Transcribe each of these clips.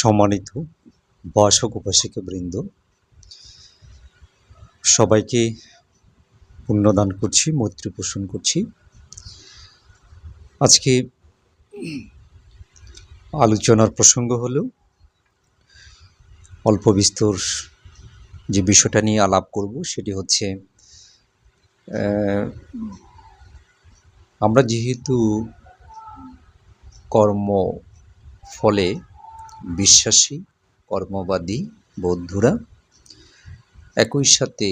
সম্মানিত উপাসক উপাসিকা বৃন্দ সবাইকে পুণ্যদান করছি, মৈত্রী পোষণ করছি। আজকে আলোচনার প্রসঙ্গ হলো, অল্প বিস্তর যে বিষয়টা নিয়ে আলাপ করব সেটি হচ্ছে আমরা যেহেতু কর্ম ফলে বিশ্বাসী, কর্মবাদী বৌদ্ধরা একই সাথে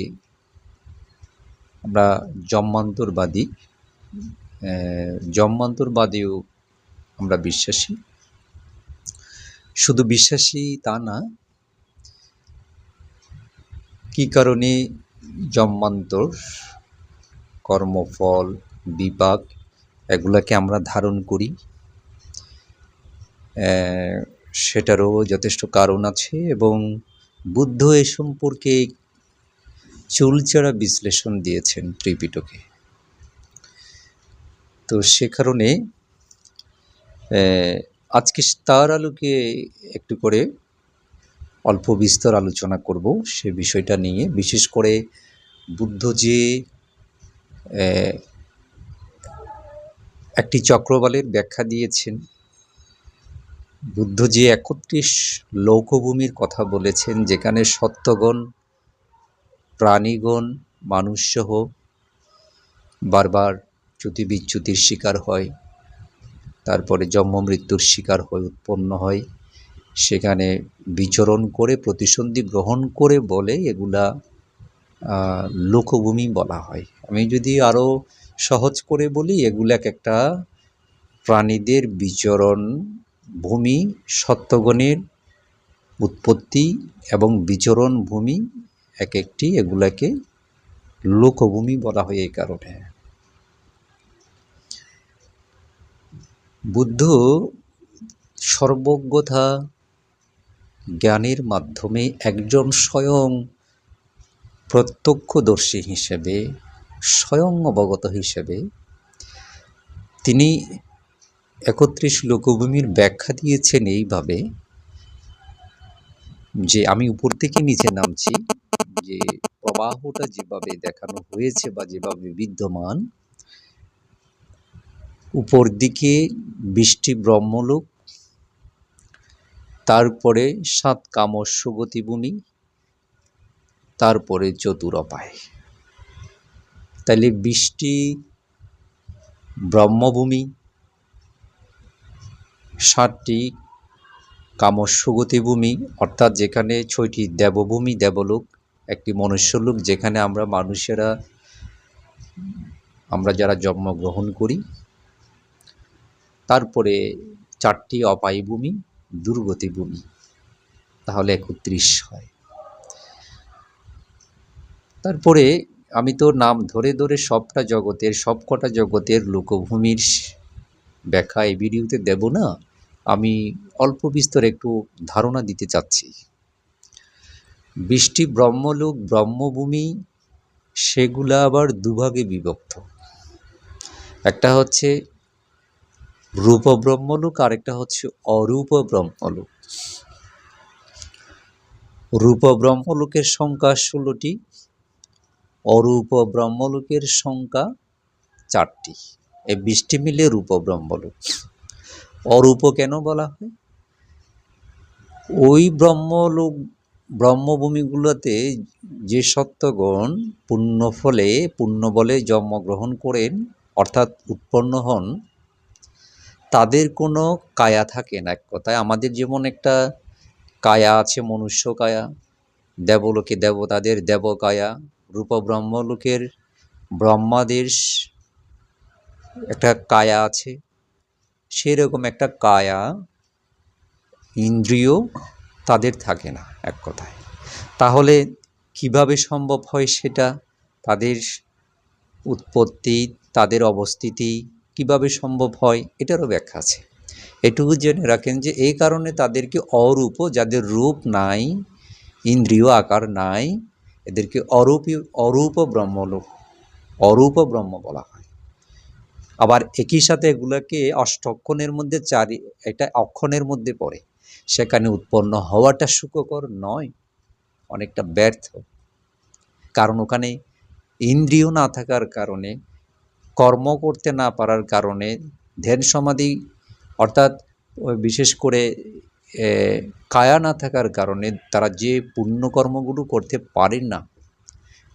আমরা জন্মান্তরবাদী জন্মান্তরবাদীও আমরা বিশ্বাসী। শুধু বিশ্বাসী তা না, কী কারণে জন্মান্তর, কর্মফল, বিপাক, এগুলাকে আমরা ধারণ করি? সেটারও যথেষ্ট কারণ আছে এবং বুদ্ধ এ সম্পর্কে চুলচেরা বিশ্লেষণ দিয়েছেন ত্রিপিটকে। তো সে কারণে আজকে তার আলোকে একটু করে অল্প বিস্তর আলোচনা করব সে বিষয়টা নিয়ে। বিশেষ করে বুদ্ধ যে একটি চক্রবালের ব্যাখ্যা দিয়েছেন বুদ্ধ যে একত্রিশ লৌকভূমির কথা বলেছেন, যেখানে সত্যগণ, প্রাণীগণ মানুষসহ বারবার চ্যুতি বিচ্যুতির শিকার হয়, তারপরে জন্ম মৃত্যুর শিকার হয়ে উৎপন্ন হয়। সেখানে বিচরণ করে, প্রতিসন্ধি গ্রহণ করে বলে এগুলা লোকভূমি বলা হয়। আমি যদি আরও সহজ করে বলি, এগুলা এক একটা প্রাণীদের বিচরণ ভূমি সত্যগণের উৎপত্তি এবং বিচরণ ভূমি এক একটি, এগুলাকে লোকভূমি বলা হয় এই কারণে। বুদ্ধ সর্বজ্ঞতা জ্ঞানের মাধ্যমে একজন স্বয়ং প্রত্যক্ষদর্শী হিসেবে, স্বয়ং অবগত হিসেবে তিনি একত্রিশ লোকভূমির ব্যাখ্যা দিয়েছেন এইভাবে যে আমি উপর থেকে নিচে নামছি, যে প্রবাহটা যেভাবে দেখানো হয়েছে বা যেভাবে বিদ্যমান, উপর দিকে বৃষ্টি ব্রহ্মলোক, তারপরে সাত কামস্যগতি ভূমি তারপরে চতুরপায়। তাহলে বৃষ্টি ব্রহ্মভূমি ষাটটি কামস্যগতি ভূমি অর্থাৎ যেখানে ছয়টি দেবভূমি, দেবলোক, একটি মনুষ্যলোক, যেখানে আমরা মানুষেরা, আমরা যারা জন্মগ্রহণ করি। তারপরে চারটি অপায়ী ভূমি, দুর্গতি ভূমি, তাহলে একত্রিশ হয়। তারপরে আমি তো নাম ধরে ধরে সবটা জগতের, সবকটা জগতের লোকভূমির ব্যাখ্যা এই ভিডিওতে দেব না। আমি অল্প বিস্তর একটু ধারণা দিতে চাচ্ছি। বৃষ্টি ব্রহ্মলোক ব্রহ্মভূমি, সেগুলা আবার দুভাগে বিভক্ত। একটা হচ্ছে রূপ ব্রহ্মলোক, আরেকটা হচ্ছে অরূপ ব্রহ্মলোক। রূপ ব্রহ্মলোকের সংখ্যা ষোলোটি, অরূপ ব্রহ্মলোকের সংখ্যা চারটি। এই বৃষ্টি মিলে রূপ ব্রহ্মলোক। অরূপ কেন বলা হয়? ওই ব্রহ্মলোক, ব্রহ্মভূমিগুলোতে যে সত্যগণ পুণ্য ফলে পুণ্য বলে জন্মগ্রহণ করেন, অর্থাৎ উৎপন্ন হন, তাদের কোনো কায়া থাকে না এক কথায়। আমাদের যেমন একটা কায়া আছে, মনুষ্য কায়া, দেবলোকে দেবতাদের দেবকায়া রূপ ব্রহ্মলোকের ব্রহ্মাদের একটা কায়া আছে। সেরকম একটা কায়া ইন্দ্রিয় তাদের থাকে না এক কথায়। তাহলে কীভাবে সম্ভব হয় সেটা? তাদের উৎপত্তি, তাদের অবস্থিতি কীভাবে সম্ভব হয় এটারও ব্যাখ্যা আছে। এটুকু জেনে রাখেন যে এই কারণে তাদেরকে অরূপ, যাদের রূপ নাই, ইন্দ্রিয় আকার নাই, এদেরকে অরূপী, অরূপ ব্রহ্মলোক, অরূপ ব্রহ্ম বলা হয়। আবার একই সাথে এগুলোকে অষ্টক্ষণের মধ্যে চারি, এটা অক্ষণের মধ্যে পড়ে। সেখানে উৎপন্ন হওয়াটা সুখকর নয়, অনেকটা ব্যর্থ। কারণ ওখানে ইন্দ্রিয় না থাকার কারণে, কর্ম করতে না পারার কারণে ধ্যান সমাধি, অর্থাৎ বিশেষ করে কায়া না থাকার কারণে তারা যে পুণ্যকর্মগুলো করতে পারেন না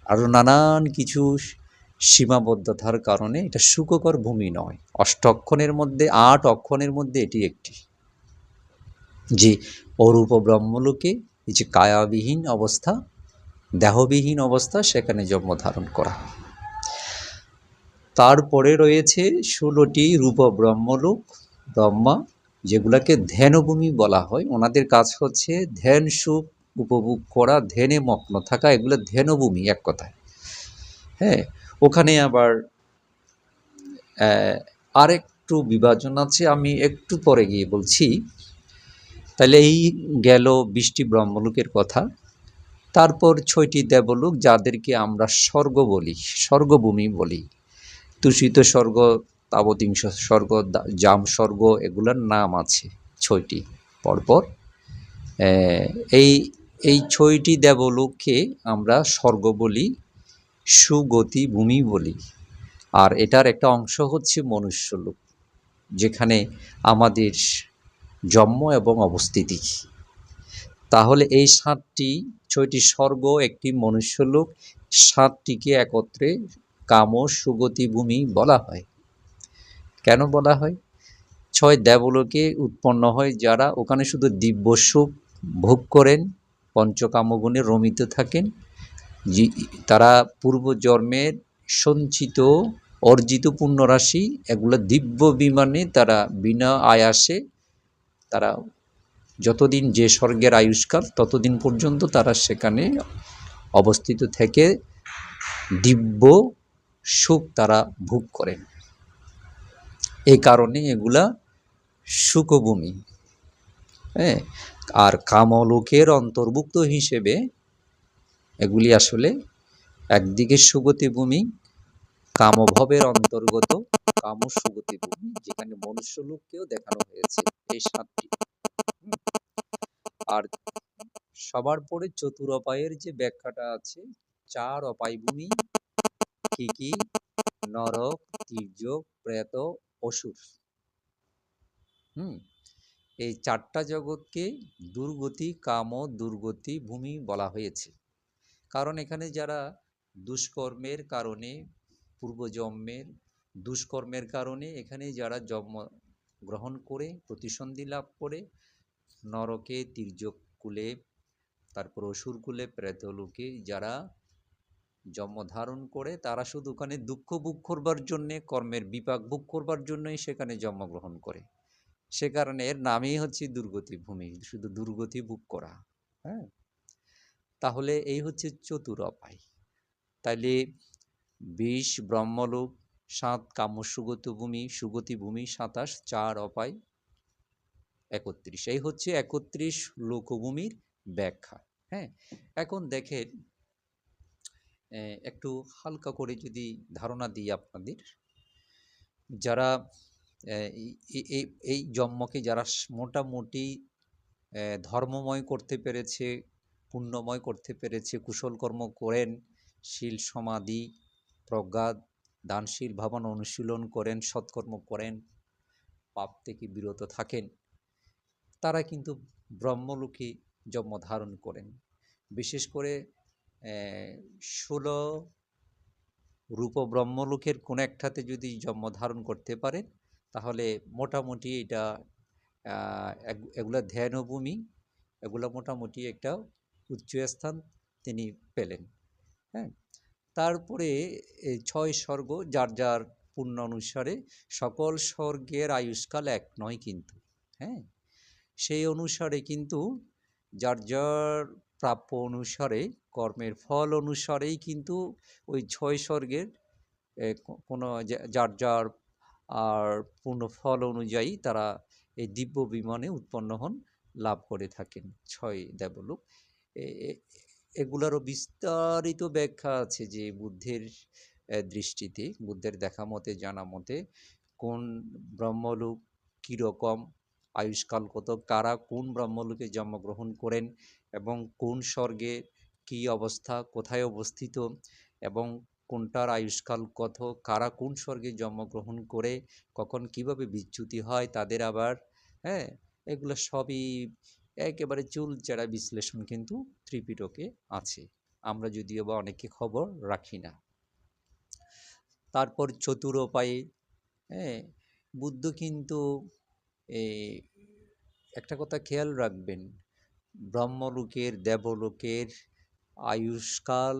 আরও নানান কিছু সীমাবদ্ধতার কারণে এটা সুখকর ভূমি নয়। অষ্টক্ষণের মধ্যে, আট অক্ষণের মধ্যে এটি একটি। যে অরূপ ব্রহ্মলোকে এই যে কায়াবিহীন অবস্থা, দেহবিহীন অবস্থা সেখানে জন্ম ধারণ করা। তারপরে রয়েছে ষোলোটি রূপ ব্রহ্মলোক ব্রহ্মা, যেগুলাকে ধ্যানভূমি বলা হয়। ওনাদের কাজ হচ্ছে ধ্যান সুখ উপভোগ করা ধ্যানে মগ্ন থাকা, এগুলো ধ্যানভূমি এক কথায়। হ্যাঁ ওখানে আবার আরেকটু বিভাজন আছে, আমি একটু পরে গিয়ে বলছি। তাহলে এই গেল বৃষ্টি ব্রহ্মলোকের কথা। তারপর ছয়টি দেবলোক যাদেরকে আমরা স্বর্গ বলি, স্বর্গভূমি বলি। তুষিত স্বর্গ, তাবতিংশ স্বর্গ, জাম স্বর্গ, এগুলোর নাম আছে ছয়টি পরপর। এই এই ছয়টি দেবলোককে আমরা স্বর্গ বলি। সুগতি ভূমি বলি। আর এটার একটা অংশ হচ্ছে মনুষ্যলোক যেখানে আমাদের জন্ম এবং অবস্থিতি তাহলে এই সাতটি, ছয়টি স্বর্গ, একটি মনুষ্যলোক সাতটিকে একত্রে কাম সুগতি ভূমি বলা হয়। কেন বলা হয়? ছয় দেবলোকে উৎপন্ন হয় যারা ওখানে শুধু দিব্য সুখ ভোগ করেন, পঞ্চকামগুণে রমিত থাকেন তারা পূর্বজন্মের সঞ্চিত অর্জিত পুণ্যরাশি, এগুলো দিব্য বিমানে তারা বিনা আয়াসে তারা যতদিন যে স্বর্গের আয়ুষ্কাল, ততদিন পর্যন্ত তারা সেখানে অবস্থিত থেকে দিব্য সুখ তারা ভোগ করেন। এই কারণে এগুলা সুখভূমি। হ্যাঁ আর কামলোকের অন্তর্ভুক্ত হিসেবে এগুলি আসলে একদিকে সুগতি ভূমি, কামভবের অন্তর্গত কাম সুগতি ভূমি, যেখানে মনুষ্যলোককেও দেখানো হয়েছে এই সাতটি। আর সবার পরে চতুর অপায়ের যে ব্যাখ্যাটা আছে, চার অপায় ভূমি, কি কি? নরক তির্যক প্রেত, অসুর। হুম। এই চারটা জগৎকে দুর্গতি, কাম, দুর্গতি ভূমি বলা হয়েছে। কারণ এখানে যারা দুষ্কর্মের কারণে, পূর্বজন্মের দুষ্কর্মের কারণে এখানে যারা জন্ম গ্রহণ করে, প্রতিসন্ধি লাভ করে, নরকে তির্যক কুলে তারপর অসুর কুলে প্রেতলোকে যারা জন্ম ধারণ করে, তারা শুধু ওখানে দুঃখ ভোগ করবার জন্যে, কর্মের বিপাক ভোগ করবার জন্যই সেখানে জন্মগ্রহণ করে। সে কারণে এর নামই হচ্ছে দুর্গতি ভূমি শুধু দুর্গতি ভোগ করা। হ্যাঁ? তাহলে এই হচ্ছে চতুর অপায়। তাইলে বিষ, ব্রহ্মলোক, সাত কাম্য সুগত ভূমি, সুগতি ভূমি, সাতাশ, চার অপায়, একত্রিশ। এই হচ্ছে একত্রিশ লোকভূমির ব্যাখ্যা হ্যাঁ? এখন দেখেন একটু হালকা করে যদি ধারণা দিই আপনাদের। যারা এই জন্মকে যারা মোটামুটি ধর্মময় করতে পেরেছে পুণ্যময় করতে পেরেছে কুশল কর্ম করেন, শীল সমাধি, প্রজ্ঞা, দানশীল ভাবনা অনুশীলন করেন, সৎকর্ম করেন, পাপ থেকে বিরত থাকেন। তারা কিন্তু ব্রহ্মলোকে জন্ম ধারণ করেন। বিশেষ করে ষোলো রূপ ব্রহ্মলোকের কোনো একটাতে যদি জন্ম ধারণ করতে পারেন, তাহলে মোটামুটি এটা এগুলা ধ্যানভূমি, এগুলা মোটামুটি একটা উচ্চ স্থান তিনি পেলেন। হ্যাঁ? তারপরে ছয় স্বর্গ যার যার পুণ্য অনুসারে সকল স্বর্গের আয়ুষ্কাল এক নয় কিন্তু। হ্যাঁ? সেই অনুসারে কিন্তু যার যার প্রাপ্য অনুসারে, কর্মের ফল অনুসারেই কিন্তু ওই ছয় স্বর্গের কোনো যার যার আর পূর্ণ ফল অনুযায়ী তারা এই দিব্য বিমানে উৎপন্ন হন, লাভ করে থাকেন। ছয় দেবলোক এগুলারও বিস্তারিত ব্যাখ্যা আছে যে বুদ্ধের দৃষ্টিতে, বুদ্ধের দেখা মতে, জানা মতে, কোন ব্রহ্মলোক কীরকম, আয়ুষ্কাল কত, কারা কোন ব্রহ্মলোকে জন্মগ্রহণ করেন এবং কোন স্বর্গে কী অবস্থা, কোথায় অবস্থিত এবং কোনটার আয়ুষ্কাল কত, কারা কোন স্বর্গে জন্মগ্রহণ করে, কখন কীভাবে বিচ্যুতি হয়, তাদের আবার হ্যাঁ এগুলো সবই একেবারে চুল চেরা বিশ্লেষণ কিন্তু ত্রিপিটকে আছে। আমরা যদিও বা অনেকে খবর রাখি না। তারপর চতুরোপায়ে হ্যাঁ বুদ্ধ কিন্তু একটা কথা খেয়াল রাখবেন, ব্রহ্মলোকের, দেবলোকের আয়ুষ্কাল,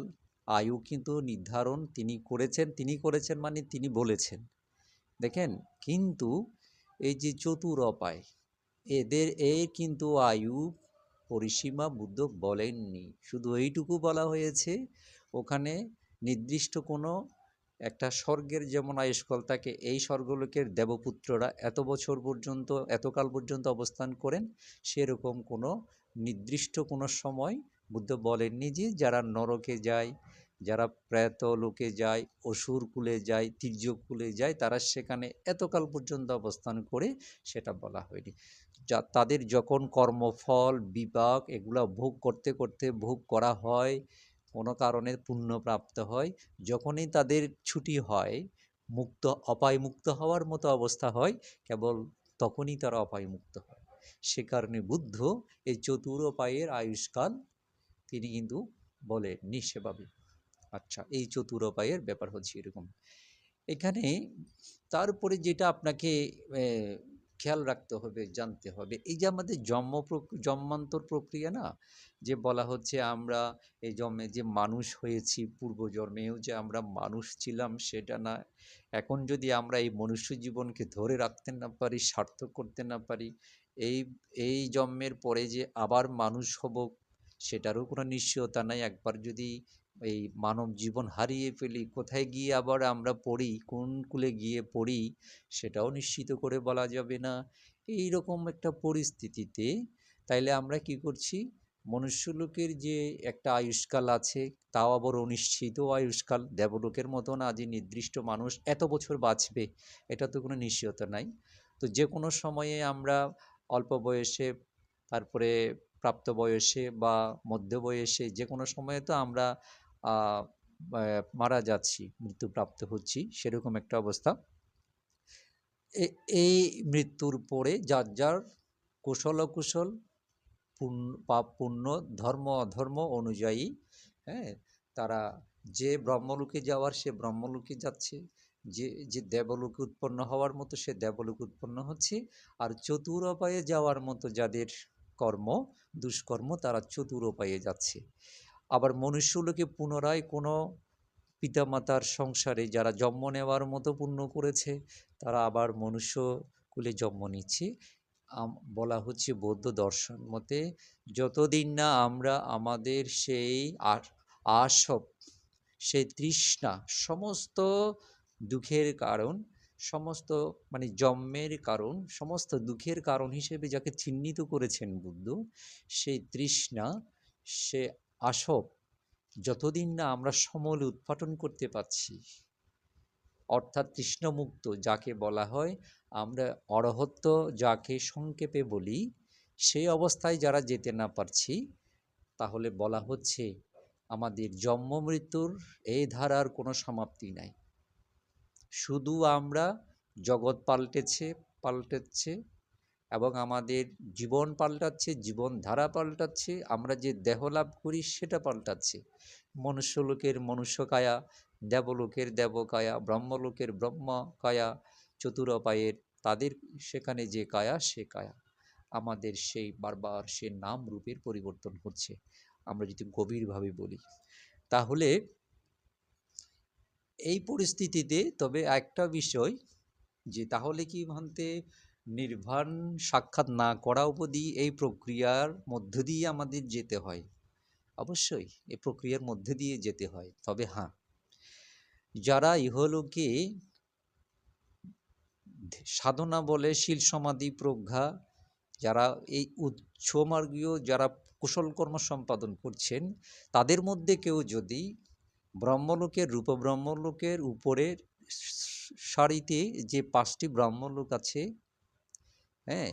আয়ু কিন্তু নির্ধারণ তিনি করেছেন তিনি করেছেন মানে তিনি বলেছেন। দেখেন, কিন্তু এই যে চতুর অপায় এদের এর কিন্তু আয়ু পরিসীমা বুদ্ধ বলেননি। শুধু এইটুকু বলা হয়েছে, ওখানে নির্দিষ্ট কোনো একটা স্বর্গের যেমন আয়ুষ্কাল থাকে এই স্বর্গলোকের দেবপুত্ররা এত বছর পর্যন্ত এতকাল পর্যন্ত অবস্থান করেন, সেরকম কোনো নির্দিষ্ট কোনো সময় বুদ্ধ বলেননি যে যারা নরকে যায়, যারা প্রেত লোকে যায়, অসুর কুলে যায় তীর্য কুলে যায়, তারা সেখানে এতকাল পর্যন্ত অবস্থান করে সেটা বলা হয়নি। যা তাদের যখন কর্মফল, বিপাক এগুলো ভোগ করতে করতে ভোগ করা হয়, কোনো কারণে পুণ্যপ্রাপ্ত হয়, যখনই তাদের ছুটি হয়, মুক্ত অপায় মুক্ত হওয়ার মতো অবস্থা হয়, কেবল তখনই তারা অপায় মুক্ত হয়। সে কারণে বুদ্ধ এই চতুর উপায়ের আয়ুষ্কাল তিনি কিন্তু বলেননি সেভাবে আচ্ছা এই চতুর উপায়ের ব্যাপার হচ্ছে এরকম। এখানে তারপরে যেটা আপনাকে খেয়াল রাখতে হবে, জানতে হবে। এই যে আমাদের জন্ম জন্মান্তর প্রক্রিয়া না, যে বলা হচ্ছে আমরা এই জন্মে যে মানুষ হয়েছি, পূর্বজন্মেও যে আমরা মানুষ ছিলাম, সেটা না। এখন যদি আমরা এই মনুষ্য জীবনকে ধরে রাখতে না পারি, সার্থক করতে না পারি, এই এই জন্মের পরে যে আবার মানুষ হব, সেটারও কোনো নিশ্চয়তা নাই। একবার যদি এই মানব জীবন হারিয়ে ফেলি, কোথায় গিয়ে আবার আমরা পড়ি, কোন কুলে গিয়ে পড়ি, সেটাও নিশ্চিত করে বলা যাবে না। এই রকম একটা পরিস্থিতিতে তাইলে আমরা কি করছি? মনুষ্যলোকের যে একটা আয়ুষ্কাল আছে, তাও আবার অনিশ্চিত আয়ুষ্কাল। দেবলোকের মতো না যে নির্দিষ্ট মানুষ এত বছর বাঁচবে, এটা তো কোনো নিশ্চয়তা নাই। তো যে কোনো সময়ে আমরা অল্প বয়সে, তারপরে প্রাপ্ত বয়সে বা মধ্য বয়সে যে কোনো সময়ে তো আমরা মারা যাচ্ছি, মৃত্যুপ্রাপ্ত হচ্ছি, সেরকম একটা অবস্থা। এই মৃত্যুর পরে যার যার কুশল অকুশল পুণ্য, পাপ, পুণ্য, ধর্ম, অধর্ম অনুযায়ী হ্যাঁ তারা যে ব্রহ্মলোকে যাওয়ার, সে ব্রহ্মলোকে যাচ্ছে। যে যে দেবলোকে উৎপন্ন হওয়ার মতো, সে দেবলোকে উৎপন্ন হচ্ছে। আর চতুর উপায়ে যাওয়ার মতো যাদের কর্ম, দুষ্কর্ম, তারা চতুর উপায়ে যাচ্ছে। আবার মনুষ্যলোকে পুনরায় কোনো পিতামাতার সংসারে যারা জন্ম নেওয়ার মতো পূর্ণ করেছে, তারা আবার মনুষ্য কুলে জন্ম নিচ্ছে। বলা হচ্ছে বৌদ্ধ দর্শন মতে, যতদিন না আমরা আমাদের সেই আসব, সেই তৃষ্ণা, সমস্ত দুঃখের কারণ, সমস্ত মানে জন্মের কারণ, সমস্ত দুঃখের কারণ হিসেবে যাকে চিহ্নিত করেছেন বুদ্ধ, সেই তৃষ্ণা সে আসব, যতদিন না আমরা সমল উৎপাটন করতে পারছি। অর্থাৎ তৃষ্ণমুক্ত, যাকে বলা হয়, আমরা অরহত্ব যাকে সংক্ষেপে বলি, সেই অবস্থায় যারা যেতে না পারছি, তাহলে বলা হচ্ছে, আমাদের জন্ম মৃত্যুর এই ধারার কোনো সমাপ্তি নাই। শুধু আমরা জগৎ পাল্টেছে পাল্টেছে এবং আমাদের জীবন পাল্টাচ্ছে জীবন ধারা পাল্টাচ্ছে, আমরা যে দেহ লাভ করি সেটা পাল্টাচ্ছে। মনুষ্যলোকের মনুষ্যকায়া, দেবলোকের দেবকায়া, ব্রহ্মলোকের ব্রহ্মকায়া, চতুরপায়ের তাদের সেখানে যে কায়া, সে কায়া। আমাদের সেই বারবার সে নাম রূপের পরিবর্তন হচ্ছে, আমরা যদি গভীরভাবে বলি। তাহলে এই পরিস্থিতিতে তবে একটা বিষয় যে তাহলে কি ভান্তে নির্বাণ সাক্ষাৎ না করা অবধি এই প্রক্রিয়ার মধ্য দিয়ে আমাদের যেতে হয়। অবশ্যই এই প্রক্রিয়ার মধ্যে দিয়ে যেতে হয়, তবে হ্যাঁ। যারা ইহলোকে সাধনা বলে শীল সমাধি প্রজ্ঞা, যারা এই উচ্চমার্গীয় যারা কুশল কর্ম সম্পাদন করছেন, তাদের মধ্যে কেউ যদি ব্রহ্মলোকের রূপ, ব্রহ্মলোকের উপরের সারিতে যে পাঁচটি ব্রহ্মলোক আছে হ্যাঁ?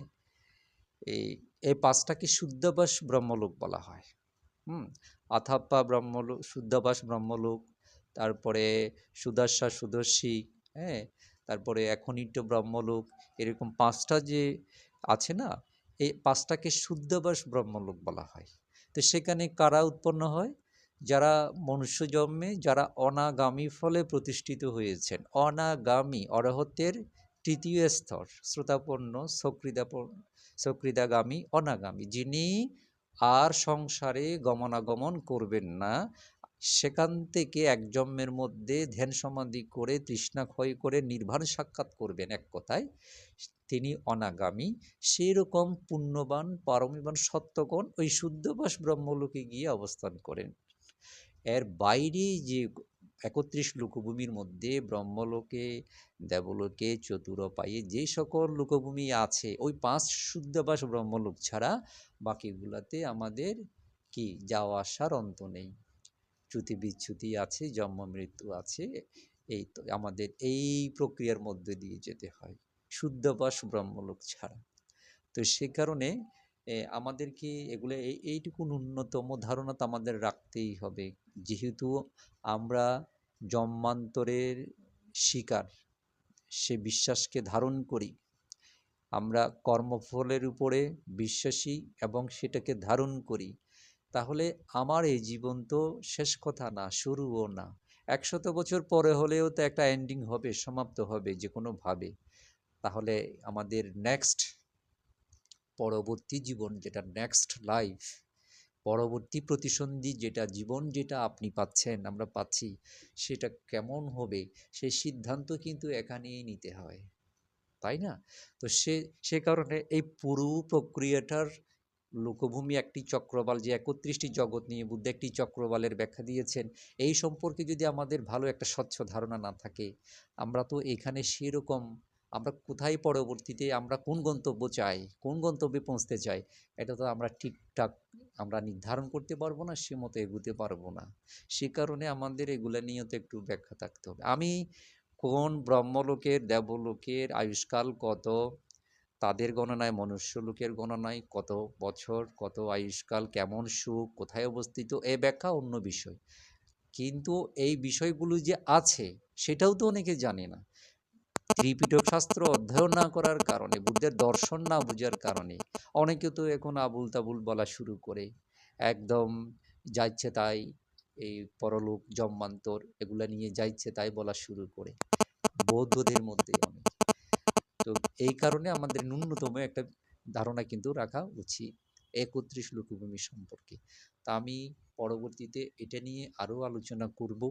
এই এই পাঁচটাকে শুদ্ধাবাস ব্রহ্মলোক বলা হয়। হুম? আথাপ্পা ব্রহ্মলোক শুদ্ধাবাস ব্রহ্মলোক, তারপরে সুদর্শা সুদর্শী হ্যাঁ? তারপরে এখনিট ব্রহ্মলোক, এরকম পাঁচটা যে আছে না, এই পাঁচটাকে শুদ্ধাবাস ব্রহ্মলোক বলা হয়। তো সেখানে কারা উৎপন্ন হয়? যারা মনুষ্য জন্মে, যারা অনাগামী ফলে প্রতিষ্ঠিত হয়েছেন। অনাগামী অরহতের তৃতীয় স্তর শ্রোতাপন্ন সক্রিদাগামী, অনাগামী। যিনি আর সংসারে গমনাগমন করবেন না, সেখান থেকে এক জন্মের মধ্যে ধ্যান সমাধি করে তৃষ্ণা ক্ষয় করে নির্বাণ সাক্ষাৎ করবেন এক কথায়। তিনি অনাগামী। সেই রকম পুণ্যবান, পারমিবান সত্যগণ ওই শুদ্ধবাস ব্রহ্মলোকে গিয়ে অবস্থান করেন। এর বাইরে যে একত্রিশ লোকভূমির মধ্যে ব্রহ্মলোকে, দেবলোকে, চতুরপায়ে যে সকল লোকভূমি আছে, ওই পাঁচ শুদ্ধবাস ব্রহ্মলোক ছাড়া বাকিগুলাতে আমাদের কি যাওয়া আসার অন্ত নেই। চ্যুতি বিচ্যুতি আছে, জন্ম মৃত্যু আছে, এই তো আমাদের এই প্রক্রিয়ার মধ্যে দিয়ে যেতে হয়, শুদ্ধবাস ব্রহ্মলোক ছাড়া। তো সে কারণে আমাদেরকে এগুলো এই এইটুকু ন্যূনতম ধারণা তো আমাদের রাখতেই হবে। যেহেতু আমরা জন্মান্তরের শিকার, সে বিশ্বাসকে ধারণ করি। আমরা কর্মফলের উপরে বিশ্বাসী এবং সেটাকে ধারণ করি। তাহলে আমার এই জীবন তো শেষ কথা না, শুরুও না। একশত বছর পরে হলেও তো একটা এন্ডিং হবে, সমাপ্ত হবে যে কোনোভাবে তাহলে আমাদের নেক্সট পরবর্তী জীবন যেটা নেক্সট লাইফ পরবর্তী প্রতিসন্ধি যেটা জীবন যেটা আপনি পাচ্ছেন, আমরা পাচ্ছি, সেটা কেমন হবে সেই সিদ্ধান্ত কিন্তু এখানেই নিতে হয়, তাই না? তো সে সে কারণে এই পুরো প্রক্রিয়াটার লোকভূমি একটি চক্রবাল, যে একত্রিশটি জগৎ নিয়ে বুদ্ধ একটি চক্রবালের ব্যাখ্যা দিয়েছেন, এই সম্পর্কে যদি আমাদের ভালো একটা স্বচ্ছ ধারণা না থাকে, আমরা তো এখানে সেরকম আমরা কোথায় পরবর্তীতে আমরা কোন গন্তব্য চাই, কোন গন্তব্যে পৌঁছতে চাই, এটা তো আমরা ঠিকঠাক আমরা নির্ধারণ করতে পারব না, সে মতো এগুতে পারব না। সে কারণে আমাদের এগুলো নিয়ে তো একটু ব্যাখ্যা থাকতে হবে। আমি কোন ব্রহ্মলোকের, দেবলোকের আয়ুষ্কাল কত, তাদের গণনায় মনুষ্যলোকের গণনায় কত বছর, কত আয়ুষ্কাল, কেমন সুখ, কোথায় অবস্থিত, এ ব্যাখ্যা অন্য বিষয়। কিন্তু এই বিষয়গুলো যে আছে, সেটাও তো অনেকে জানে না। ত্রিপিটক শাস্ত্র অধ্যয়ন না করার কারণে, বুদ্ধের দর্শন না বোঝার কারণে অনেকে তো এখন আবুল তাবুল বলা শুরু করে। একদম যাচ্ছে তাই, এই পরলোক জন্মান্তর এগুলা নিয়ে যাইছে তাই বলা শুরু করে। বৌদ্ধদের মধ্যে অনেক। তো এই কারণে আমাদের ন্যূনতম একটা ধারণা কিন্তু রাখা উচিত একত্রিশ লোকভূমি সম্পর্কে। তা আমি পরবর্তীতে এটা নিয়ে আরও আলোচনা করব।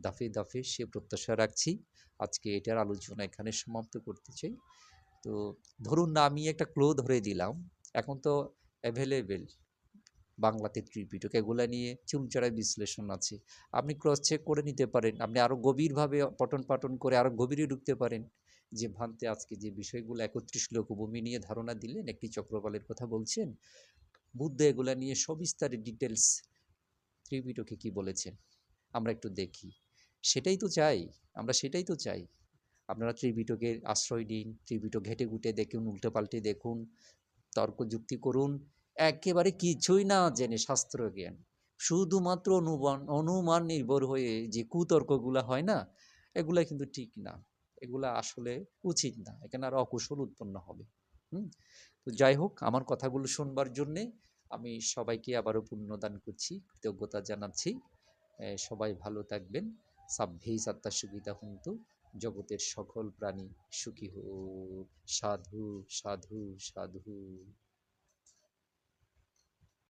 দাফে দাফে সে প্রত্যাশা রাখছি। আজকে এটার আলোচনা এখানে সমাপ্ত করতে চাই। তো ধরুন না, আমি একটা ক্লো ধরে দিলাম। এখন তো অ্যাভেলেবেল বাংলাতে ত্রিপিটক, এগুলো নিয়ে চুলচড়ায় বিশ্লেষণ আছে। আপনি ক্রস চেক করে নিতে পারেন। আপনি আরও গভীরভাবে পঠন পাঠন করে আরও গভীরে ঢুকতে পারেন। যে ভান্তে আজকে যে বিষয়গুলো একত্রিশ লোকভূমি নিয়ে ধারণা দিলেন, একটি চক্রবালের কথা বলছেন, বুদ্ধ এগুলা নিয়ে সবিস্তারে ডিটেলস ত্রিপিটকে কি বলেছেন? আমরা একটু দেখি। সেটাই তো চাই, আমরা সেটাই তো চাই। আপনারা ত্রিপিটকের আশ্রয় নিন ত্রিপিটক ঘেটে ঘুটে দেখুন উল্টে পাল্টে দেখুন, তর্ক যুক্তি করুন, একেবারে কিছুই না জেনে শাস্ত্র জ্ঞান। শুধুমাত্র অনুমান অনুমান নির্ভর হয়ে যে কুতর্কগুলা হয় না, এগুলা কিন্তু ঠিক না, এগুলা আসলে উচিত না, এখানে আর অকুশল উৎপন্ন হবে। হুম? তো যাই হোক, আমার কথাগুলো শুনবার জন্যে আমি সবাইকে আবারও পুণ্যদান করছি, কৃতজ্ঞতা জানাচ্ছি। সবাই ভালো থাকবেন। সাভ্যেই সত্তা সুবিধা হন্তু জগতের সকল প্রাণী সুখী হোক সাধু সাধু সাধু।